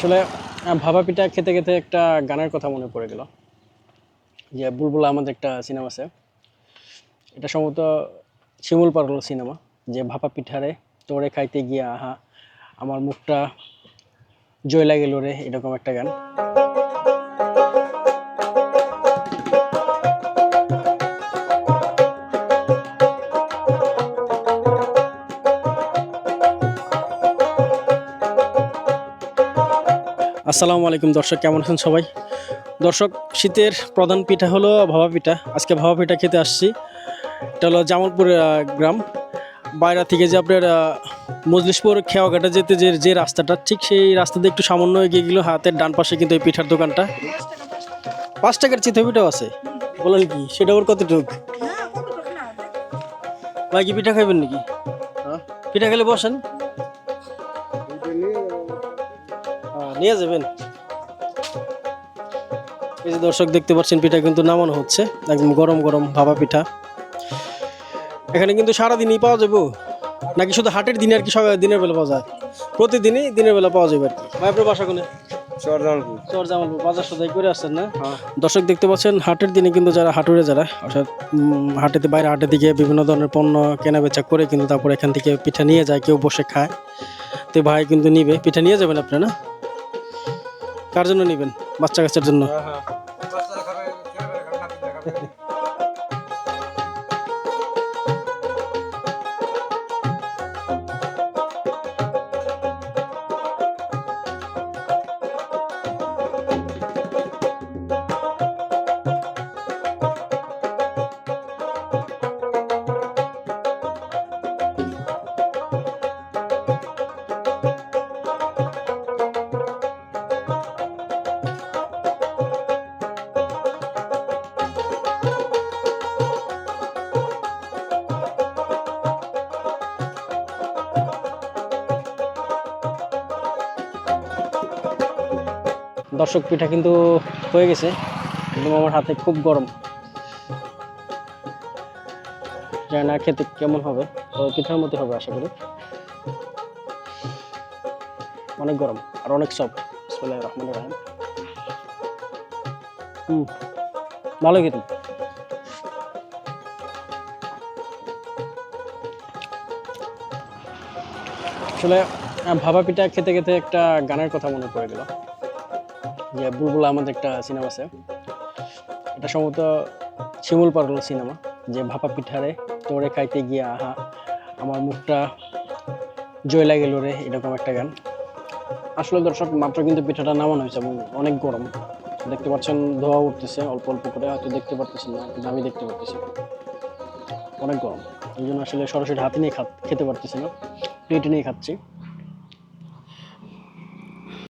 আসলে ভাবা পিঠা খেতে খেতে একটা গানের কথা মনে পড়ে গেল। যে বুলবুল আমাদের একটা সিনেমা আছে। এটা সম্ভবত শিমুল পারল সিনেমা যে ভাপা পিঠারে তোরে খাইতে গিয়া আহা, আমার মুখটা জয় লাগিল রে, এরকম একটা গান। আসসালামু আলাইকুম দর্শক কেমন আছেন সবাই? দর্শক শীতের প্রধান পিঠা হলো ভাপা পিঠা। আজকে ভাপা পিঠা খেতে আসছি। এটা হলো জামালপুর গ্রাম। বাইরে থেকে যে আপনার মজলিশপুর খেয়াঘাটা যেতে যে যে রাস্তাটা ঠিক সেই রাস্তা দিয়ে একটু সামান্য এগিয়ে গেল হাতের ডান পাশে কিন্তু এই পিঠার দোকানটা। পাঁচ টাকার চিতই পিঠাও আছে। বলেন কি সেটা ওর কতটুক? ভাই কি পিঠা খাইবেন নাকি? হ্যাঁ পিঠা খেলে বসেন। নিয়ে যাবেন। এই যে দর্শক দেখতে পাচ্ছেন পিঠা কিন্তু নামানো হচ্ছে। একদম গরম গরম ভাপা পিঠা। এখানে কিন্তু সারাদিনই পাওয়া যাব। নাকি শুধু হাটের দিনে আর কি সকাল দিনের বেলা পাওয়া যায়? প্রতিদিনই দিনের বেলা পাওয়া যাবে আর কি। ভাই আপনার বাসা কোনে? চরজামালপুর। বাজার সদাই করে আসছেন না? দর্শক দেখতে পাচ্ছেন হাটের দিনে কিন্তু যারা হাটুরে যারা অর্থাৎ হাটেতে বাইরে হাটের দিকে বিভিন্ন ধরনের পণ্য কেনা বেচা করে কিন্তু তারপর এখান থেকে পিঠা নিয়ে যায় কেউ বসে খায়। তো ভাই কিন্তু নিবে পিঠা নিয়ে যাবেন আপনি না? কার জন্য নেবেন বাচ্চা কাচ্চার জন্য দর্শক পিঠা কিন্তু হয়ে গেছে একদম আমার হাতে খুব গরম। জানি না খেতে কেমন হবে পিঠার মতো হবে আশা করি। অনেক গরম আর অনেক সফট বিসমিল্লাহির রহমানির রহিম। হুম ভালো খেতে। আসলে ভাবা পিঠা খেতে খেতে একটা গানের কথা মনে পড়ে গেল। যে বুলবুল আমাদের একটা সিনেমা আছে। এটা সম্ভবত শিমুল পারল সিনেমা যে ভাপা পিঠারে তোরে খাইতে গিয়া আহা, আমার মুখটা জয়লা গেল রে, এরকম একটা গান। আসলে দর্শক, মাত্র কিন্তু পিঠাটা নামানো হয়েছে, এবং অনেক গরম। দেখতে পাচ্ছেন, ধোয়া উঠতেছে, অল্প অল্প করে, হয়তো দেখতে পারতেছেন না আমি দেখতে পারতেছি। অনেক গরম। এই জন্য আসলে সরাসরি হাতে নিয়ে খেতে পারতেছি না। প্লেটে নিয়ে খাচ্ছি।